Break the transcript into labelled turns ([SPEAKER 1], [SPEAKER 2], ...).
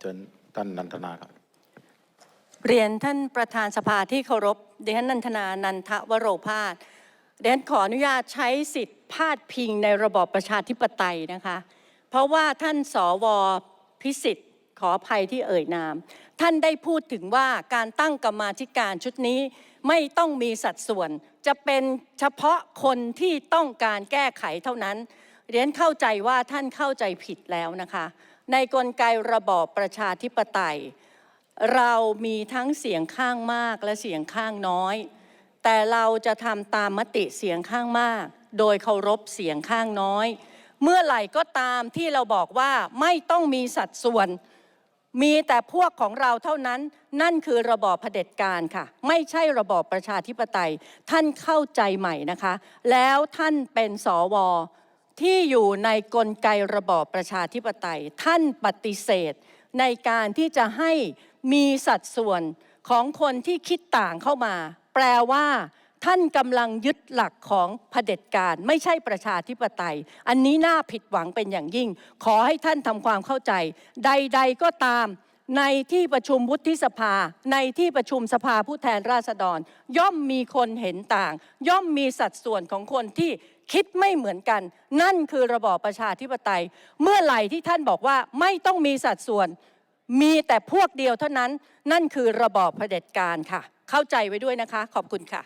[SPEAKER 1] เชิญท่านนันทนาครับ
[SPEAKER 2] เรียนท่านประธานสภาที่เคารพดิฉันนันทนานันทวโรพาสดิฉันขออนุญาตใช้สิทธิ์พาดพิงในระบอบประชาธิปไตยนะคะ เพราะว่าท่านสวพิสิทธิ์ขออภัยที่เอ่ยนาม ท่านได้พูดถึงว่าการตั้งกรรมาธิการชุดนี้ไม่ต้องมีสัดส่วน จะเป็นเฉพาะคนที่ต้องการแก้ไขเท่านั้น เรียนเข้าใจว่าท่านเข้าใจผิดแล้วนะคะ ในกลไกระบอบประชาธิปไตย เรามีทั้งเสียงข้างมากและเสียงข้างน้อย แต่เราจะทำตามมติเสียงข้างมาก โดยเคารพเสียงข้างน้อย เมื่อไหร่ก็ตามที่เราบอกว่าไม่ต้องมีสัดส่วน มีแต่พวกของเราเท่านั้น นั่นคือระบอบเผด็จการค่ะ ไม่ใช่ระบอบประชาธิปไตย ท่านเข้าใจใหม่นะคะ แล้วท่านเป็นสว ที่อยู่ในกลไกระบอบประชาธิปไตย ท่านปฏิเสธ ในการที่จะให้มีสัดส่วนของคนที่คิดต่างเข้ามา แปลว่า ท่านกำลังยึดหลักของเผด็จการ ไม่ใช่ประชาธิปไตย อันนี้น่าผิดหวังเป็นอย่างยิ่ง ขอให้ท่านทำความเข้าใจ ใด ๆก็ตาม ในที่ประชุมวุฒิสภา ในที่ประชุมสภาผู้แทนราษฎร ย่อมมีคนเห็นต่าง ย่อมมีสัดส่วนของคนที่คิดไม่เหมือนกัน นั่นคือระบอบประชาธิปไตย เมื่อไหร่ที่ท่านบอกว่าไม่ต้องมีสัดส่วน มีแต่พวกเดียวเท่านั้น นั่นคือระบอบเผด็จการค่ะ เข้าใจไว้ด้วยนะคะ ขอบคุณค่ะ